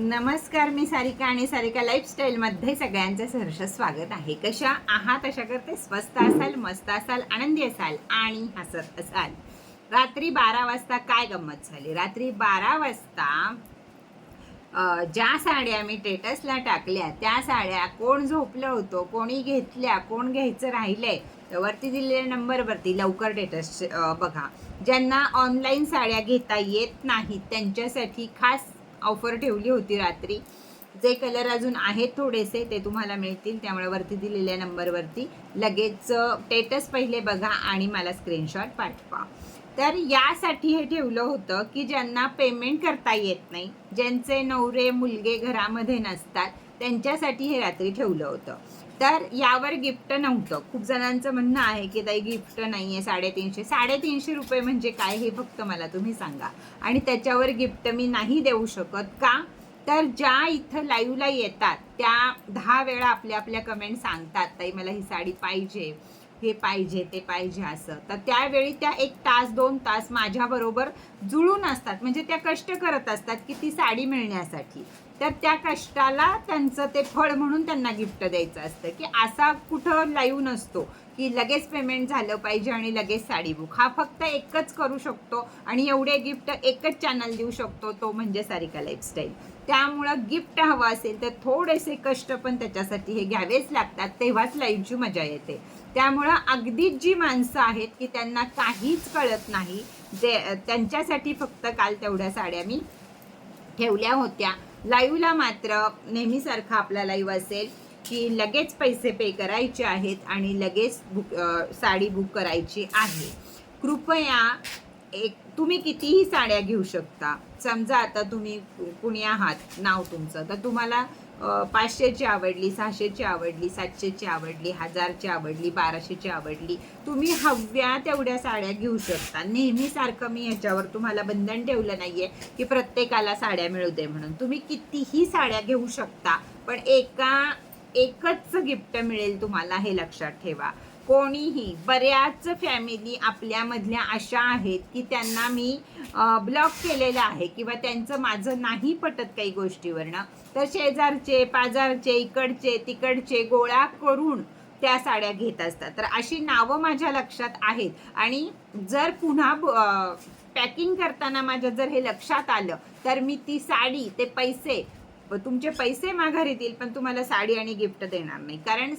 नमस्कार मी सारिका आणि सारिका लाईफस्टाईलमध्ये सगळ्यांचं सहर्ष स्वागत आहे. कशा आहात? अशा करते स्वस्त असाल मस्त असाल आनंदी असाल आणि हसत असाल. रात्री बारा वाजता काय गंमत झाली? रात्री बारा वाजता ज्या साड्या मी टेटसला टाकल्या त्या साड्या कोण झोपलं होतं कोणी घेतल्या कोण घ्यायचं राहिलंय तर वरती दिलेल्या नंबरवरती लवकर टेटस बघा. ज्यांना ऑनलाईन साड्या घेता येत नाहीत त्यांच्यासाठी खास ऑफर ठेवली होती रात्री. जे कलर अजून आहेत थोडेसे ते तुम्हाला मिळतील. त्यामुळे वरती दिलेल्या नंबरवरती लगेच टेटस पहिले बघा आणि मला स्क्रीनशॉट पाठवा. तर यासाठी हे ठेवलं होतं की ज्यांना पेमेंट करता येत नाही ज्यांचे नवरे मुलगे घरामध्ये नसतात त्यांच्यासाठी हे रात्री ठेवलं होतं. तर यावर गिफ्ट नव्हतं. खूप जणांचं म्हणणं आहे की ताई गिफ्ट नाही आहे साडेतीनशे. साडेतीनशे रुपये म्हणजे काय हे फक्त मला तुम्ही सांगा. आणि त्याच्यावर गिफ्ट मी नाही देऊ शकत का? तर ज्या इथं लाईव्हला येतात त्या दहा वेळा आपल्या आपल्या कमेंट सांगतात ताई मला ही साडी पाहिजे हे पाहिजे ते पाहिजे असं. तर त्यावेळी त्या एक तास दोन तास माझ्याबरोबर जुळून असतात. म्हणजे त्या कष्ट करत असतात की ती साडी मिळण्यासाठी. तर त्या कष्टाला त्यांचं ते फळ म्हणून त्यांना गिफ्ट द्यायचं असतं की असा कुठं लाईव्ह नसतो की लगेच पेमेंट झालं पाहिजे आणि लगेच साडी बुक. हा फक्त एकच करू शकतो आणि एवढे गिफ्ट एकच चॅनल देऊ शकतो तो म्हणजे सारिका लाईफस्टाईल त्यामुळं गिफ्ट हवं असेल तर थोडेसे कष्ट पण त्याच्यासाठी हे घ्यावेच लागतात तेव्हाच लाईव्हची मजा येते. त्यामुळं अगदीच जी माणसं आहेत की त्यांना काहीच कळत नाही जे त्यांच्यासाठी फक्त काल तेवढ्या साड्या मी ठेवल्या होत्या. लाईव्हला मात्र नेहमीसारखा आपला लाईव्ह असेल की लगेच पैसे पे करायचे आहेत आणि लगेच बुक साडी बुक करायची आहे. कृपया एक तुम्ही कितीही साड्या घेऊ शकता. समजा आता तुम्ही कुणी आहात नाव तुमचं. तर तुम्हाला पाचशेची आवडली सहाशेची आवडली सातशेची आवडली हजारची आवडली बाराशेची आवडली. तुम्ही हव्या तेवढ्या साड्या घेऊ शकता. नेहमीसारखं मी याच्यावर तुम्हाला बंधन ठेवलं नाही आहे की प्रत्येकाला साड्या मिळू दे म्हणून. तुम्ही कितीही साड्या घेऊ शकता पण एका एकच गिफ्ट मिळेल तुम्हाला हे लक्षात ठेवा. कोणीही बऱ्याच फॅमिली आपल्यामधल्या अशा आहेत की त्यांना मी ब्लॉक केलेलं आहे किंवा त्यांचं माझं नाही पटत काही गोष्टीवरनं. तर शेजारचे पाजारचे इकडचे तिकडचे गोळा करून त्या साड्या घेत असतात. तर अशी नावं माझ्या लक्षात आहेत. आणि जर पुन्हा पॅकिंग करताना माझ्या जर हे लक्षात आलं तर मी ती साडी ते पैसे तुमचे पैसे माघारी येतील पण तुम्हाला साडी आणि गिफ्ट देणार नाही. कारण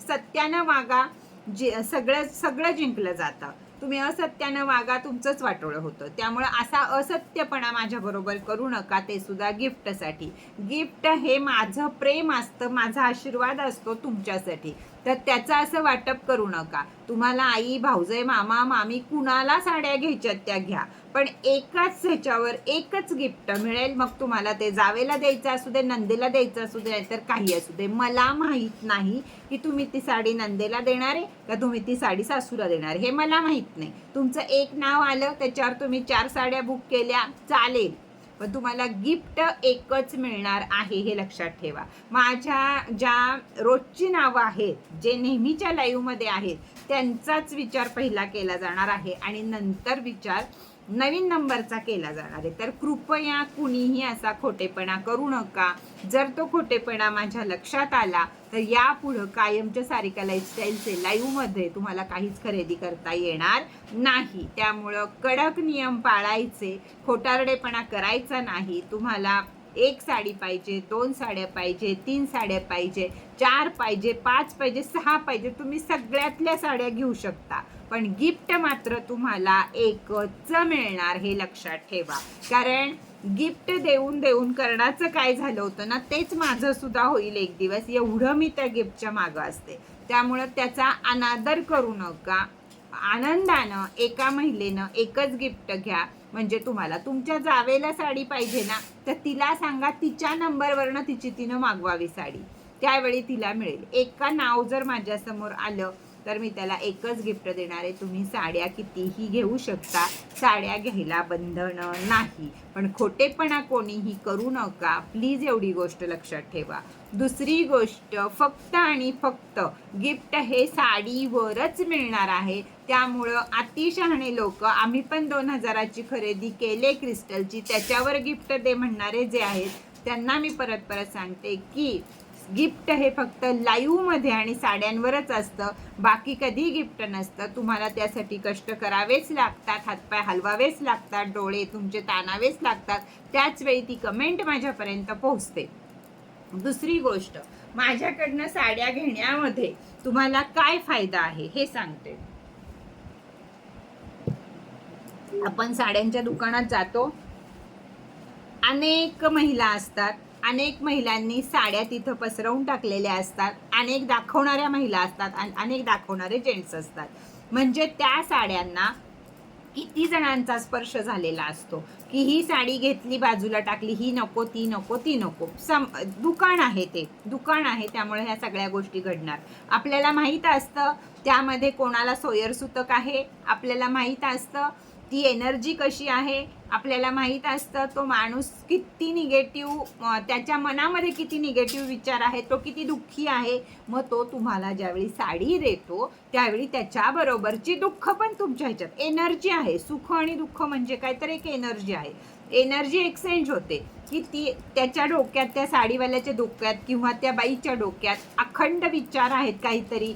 सत्यानं वागा जे सगळं सगळं जिंकलं जातं तुम्ही असत्यानं वागा तुमचंच वाटोळं होतं. त्यामुळं असा असत्यपणा माझ्याबरोबर करू नका ते सुद्धा गिफ्टसाठी. गिफ्ट हे माझं प्रेम असतं माझा आशीर्वाद असतो तुमच्यासाठी. तर त्याचं असं वाटप करू नका. तुम्हाला आई भाऊजय मामा मामी कुणाला साड्या घ्यायच्यात त्या घ्या. पण एकाच ह्याच्यावर एकच गिफ्ट मिळेल मग तुम्हाला ते जावेला द्यायचं असू दे नंदेला द्यायचं असू दे नाहीतर काही असू दे. मला माहीत नाही की तुम्ही ती साडी नंदेला देणार आहे का तुम्ही ती साडी सासूला देणार हे मला माहीत नाही. तुमचं एक नाव आलं त्याच्यावर तुम्ही चार साड्या बुक केल्या चालेल. पण तुम्हाला गिफ्ट एकच मिळणार आहे हे लक्षात ठेवा. माझ्या ज्या रोजची नावं आहेत जे नेहमीच्या लाईव्हमध्ये आहेत त्यांचाच विचार पहिला केला जाणार आहे आणि नंतर विचार नवीन नंबरचा केला जाणार आहे. तर कृपया कुणीही असा खोटेपणा करू नका. जर तो खोटेपणा माझ्या लक्षात आला तर यापुढं कायमच्या सारिका लाईफस्टाईलचे लाईव्हमध्ये तुम्हाला काहीच खरेदी करता येणार नाही. त्यामुळं कडक नियम पाळायचे खोटारडेपणा करायचा नाही. तुम्हाला एक साडी पाहिजे दोन साड्या पाहिजे तीन साड्या पाहिजे चार पाहिजे पाच पाहिजे सहा पाहिजे तुम्ही सगळ्यातल्या साड्या घेऊ शकता. पण गिफ्ट मात्र तुम्हाला एकच मिळणार हे लक्षात ठेवा. कारण गिफ्ट देऊन देऊन करण्याचं काय झालं होतं ना तेच माझं सुद्धा होईल एक दिवस. एवढं मी त्या गिफ्टच्या मागं असते. त्यामुळं त्याचा अनादर करू नका. आनंदानं एका महिलेनं एकच गिफ्ट घ्या. म्हणजे तुम्हाला तुमच्या जावेला साडी पाहिजे ना तर तिला सांगा तिच्या नंबरवरनं तिची तिनं मागवावी साडी. त्यावेळी तिला मिळेल. एका नाव जर माझ्यासमोर आलं तर मी त्याला एकच गिफ्ट देणार आहे. तुम्ही साड्या कितीही घेऊ शकता. साड्या घ्यायला बंधन नाही. पण खोटेपणा कोणीही करू नका. प्लीज एवढी गोष्ट लक्षात ठेवा. दुसरी गोष्ट फक्त आणि फक्त गिफ्ट हे साडीवरच मिळणार आहे. त्यामुळं अतिशहाणे लोक आम्ही पण दोन हजाराची खरेदी केले क्रिस्टलची त्याच्यावर गिफ्ट दे म्हणणारे जे आहेत त्यांना मी परत परत सांगते की गिफ्ट हे फक्त लाईव्हमध्ये आणि साड्यांवरच असतं. बाकी कधी गिफ्ट नसतं. तुम्हाला त्यासाठी कष्ट करावेच लागतात हातपाय हलवावेच लागतात डोळे तुमचे ताणावेच लागतात. त्याच वेळी ती कमेंट माझ्यापर्यंत पोहोचते. दुसरी गोष्ट माझ्याकडनं साड्या घेण्यामध्ये तुम्हाला काय फायदा आहे हे सांगते. आपण साड्यांच्या दुकानात जातो. अनेक महिला असतात. अनेक महिलांनी साड्या तिथं पसरवून टाकलेल्या असतात. अनेक दाखवणाऱ्या महिला असतात आणि अनेक दाखवणारे जेंट्स असतात. म्हणजे त्या साड्यांना किती जणांचा स्पर्श झालेला असतो? की ही साडी घेतली बाजूला टाकली ही नको ती नको ती नको. सम दुकान आहे ते. दुकान आहे त्यामुळे ह्या सगळ्या गोष्टी घडणार. आपल्याला माहीत असतं त्यामध्ये कोणाला सोयरसुतक आहे? आपल्याला माहीत असतं ती एनर्जी कशी आहे आपल्याला माहीत असतं तो माणूस किती निगेटिव्ह त्याच्या मनामध्ये किती निगेटिव्ह विचार आहे तो किती दुःखी आहे मग तो तुम्हाला ज्यावेळी साडी देतो त्यावेळी त्याच्याबरोबरची दुःख पण तुमच्या ह्याच्यात. एनर्जी आहे. सुख आणि दुःख म्हणजे काय? तर एक एनर्जी आहे. एनर्जी एक्सचेंज होते. की ती त्याच्या डोक्यात त्या साडीवाल्याच्या डोक्यात किंवा त्या बाईच्या डोक्यात अखंड विचार आहेत काहीतरी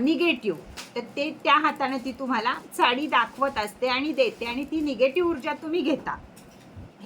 निगेटिव्ह तर ते त्या हाताने ती तुम्हाला साडी दाखवत असते आणि देते आणि ती निगेटिव्ह ऊर्जा तुम्ही घेता.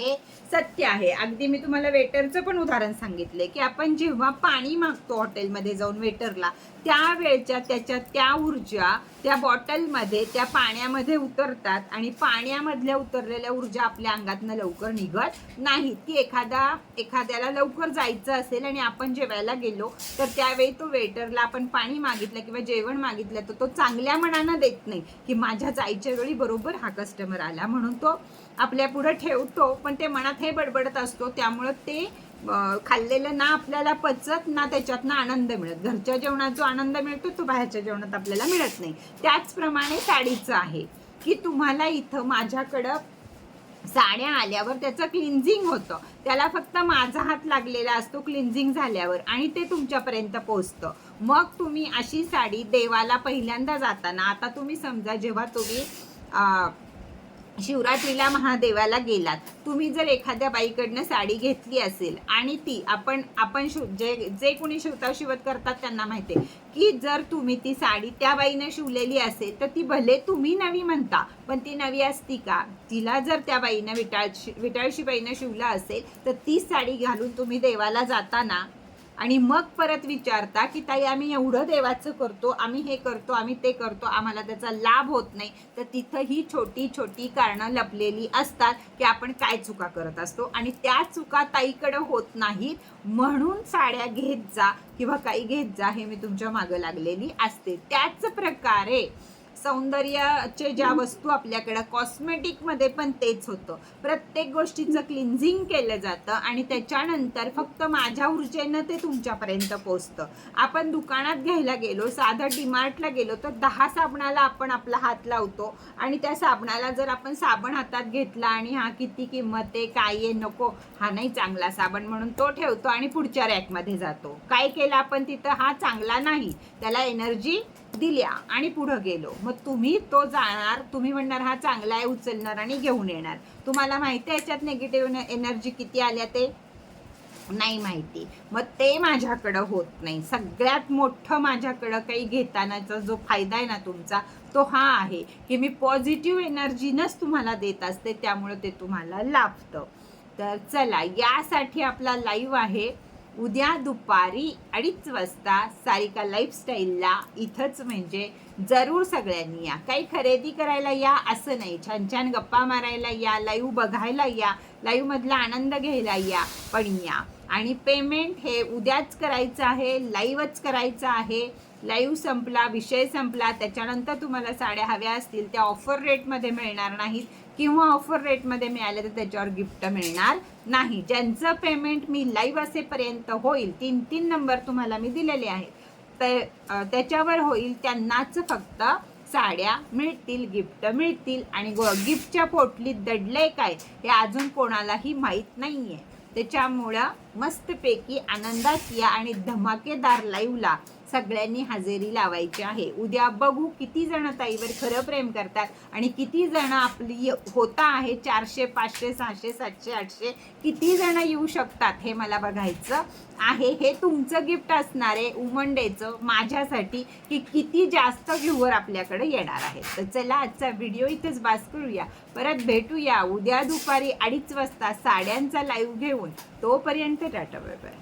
हे सत्य आहे. अगदी मी तुम्हाला वेटरचं पण उदाहरण सांगितले की आपण जेव्हा पाणी मागतो हॉटेलमध्ये जाऊन वेटरला त्या वेळच्या त्याच्या त्या ऊर्जा त्या बॉटलमध्ये त्या पाण्यामध्ये उतरतात आणि पाण्यामधल्या उतरलेल्या ऊर्जा आपल्या अंगातनं लवकर निघत नाही. ती एखादा एखाद्याला लवकर जायचं असेल आणि आपण जेवायला गेलो तर त्यावेळी तो वेटरला आपण पाणी मागितलं किंवा जेवण मागितलं तर तो चांगल्या मनानं देत नाही की माझ्या जायच्या वेळी बरोबर हा कस्टमर आला म्हणून तो आपल्या पुढं ठेवतो पण ते मनात हे बडबडत असतो त्यामुळं ते खाल्लेलं ना आपल्याला पचत ना त्याच्यातनं आनंद मिळत. घरच्या जेवणात जो आनंद मिळतो तो बाहेरच्या जेवणात आपल्याला मिळत नाही. त्याचप्रमाणे साडीचं आहे की तुम्हाला इथं माझ्याकडं साड्या आल्यावर त्याचं क्लिन्झिंग होतं. त्याला फक्त माझा हात लागलेला असतो क्लिन्झिंग झाल्यावर आणि ते तुमच्यापर्यंत पोचतं मग तुम्ही अशी साडी देवाला पहिल्यांदा जाताना आता तुम्ही समजा जेव्हा तुम्ही शिवरात्रीला महादेवाला गेलात. तुम्ही जर एखाद्या बाईकडनं साडी घेतली असेल आणि ती आपण आपण शिव जे जे कोणी शिवता शिवत करतात त्यांना माहिती आहे की जर तुम्ही ती साडी त्या बाईनं शिवलेली असेल तर ती भले तुम्ही नवी म्हणता पण ती नवी असती का? तिला जर त्या बाईनं विटाळशी विटाळशी बाईनं शिवला असेल तर तीच साडी घालून तुम्ही देवाला जाताना आणि मग परत विचारता की ताई आम्ही एवढं देवाचं करतो आम्ही हे करतो आम्ही ते करतो आम्हाला त्याचा लाभ होत नाही. तर तिथं ही छोटी छोटी कारणं लपलेली असतात की आपण काय चुका करत असतो. आणि त्या चुका ताईकडं होत नाहीत म्हणून साड्या घेत जा किंवा काही घेत जा हे मी तुमच्या मागं लागलेली असते. त्याच प्रकारे सौंदर्याचे ज्या वस्तू आपल्याकडं कॉस्मेटिकमध्ये पण तेच होतं. प्रत्येक गोष्टीचं क्लिन्झिंग केलं जातं आणि त्याच्यानंतर फक्त माझ्या ऊर्जेनं ते तुमच्यापर्यंत पोचतं आपण दुकानात घ्यायला गेलो साधं डीमार्टला गेलो तर दहा साबणाला आपण आपला हात लावतो आणि त्या साबणाला जर आपण साबण हातात घेतला आणि हा किती किंमत आहे काय आहे नको हा नाही चांगला साबण म्हणून तो ठेवतो आणि पुढच्या रॅकमध्ये जातो. काय केलं आपण तिथं? हा चांगला नाही. त्याला एनर्जी दिल्या आणि पुढं गेलो. मग तुम्ही तो जाणार तुम्ही म्हणणार हा चांगला आहे उचलणार आणि घेऊन येणार. तुम्हाला माहिती आहे याच्यात निगेटिव्ह एनर्जी किती आल्या ते? नाही माहिती. मग ते माझ्याकडं होत नाही. सगळ्यात मोठं माझ्याकडं काही घेतानाचा जो फायदा आहे ना तुमचा तो हा आहे की मी पॉझिटिव्ह एनर्जीनंच तुम्हाला देत असते त्यामुळे ते तुम्हाला लाभतं. तर चला यासाठी आपला लाईव्ह आहे. उद्या दुपारी अडीच वाजता सारिका लाईफस्टाईलला इथंच म्हणजे जरूर सगळ्यांनी या. काही खरेदी करायला या असं नाही. छान छान गप्पा मारायला या लाईव्ह बघायला या लाईव्हमधला आनंद घ्यायला या पण या. आणि पेमेंट हे उद्याच करायचं आहे लाईव्हच करायचं आहे. लाईव्ह संपला विषय संपला त्याच्यानंतर तुम्हाला साड्या हव्या असतील त्या ऑफर रेटमध्ये मिळणार नाहीत. किंवा ऑफर रेटमध्ये मिळाले तर त्याच्यावर गिफ्ट मिळणार नाही. ज्यांचं पेमेंट मी लाईव्ह असेपर्यंत होईल तीन तीन नंबर तुम्हाला मी दिलेले आहेत. तर त्याच्यावर होईल त्यांनाच फक्त साड्या मिळतील गिफ्ट मिळतील आणि गिफ्टच्या पोटलीत दडलंय काय हे अजून कोणालाही माहीत नाही आहे त्याच्यामुळं मस्तपैकी आनंदात या आणि धमाकेदार लाईव्हला सगळ्यांनी हजेरी लावायची आहे. उद्या बघू किती जण ताईवर खरं प्रेम करतात आणि किती जण आपली होता आहे चारशे पाचशे सहाशे सातशे आठशे किती जण येऊ शकतात हे मला बघायचं आहे. हे तुमचं गिफ्ट असणार आहे वुमन डेचं माझ्यासाठी की किती जास्त व्ह्यूवर आपल्याकडे येणार आहे तर चला आजचा व्हिडिओ इथेच बास करूया. परत भेटूया उद्या दुपारी अडीच वाजता साड्यांचा लाईव्ह घेऊन. तोपर्यंत टाटा बाय बाय.